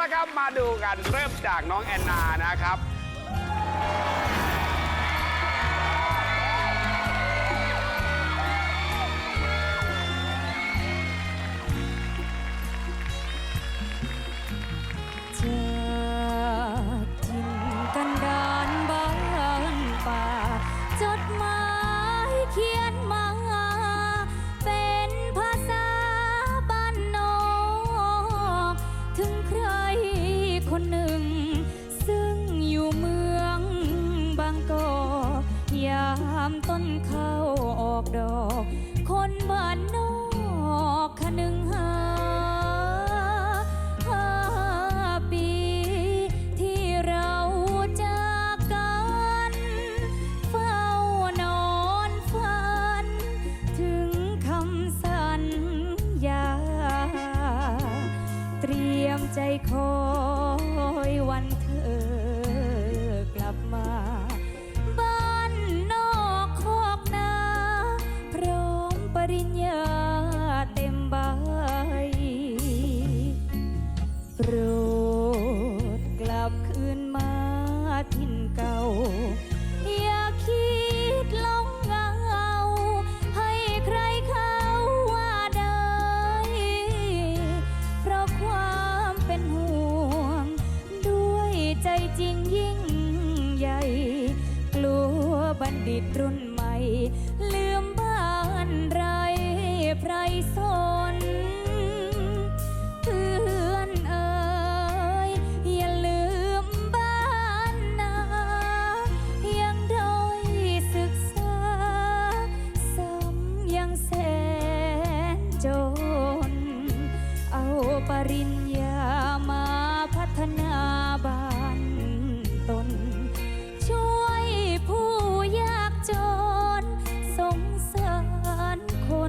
ละครับมาดูกันเริ่มจากน้องแอนนานะครับ คอยวันเธอกลับมา บ้านนอกคอกนาพร้อมปริญญาเต็มใบโปรดกลับคืนมาทิ่นเก่า อย่าคิดลงเงา ใหญ่ กลัวบัณฑิตรุ่นใหม่ลื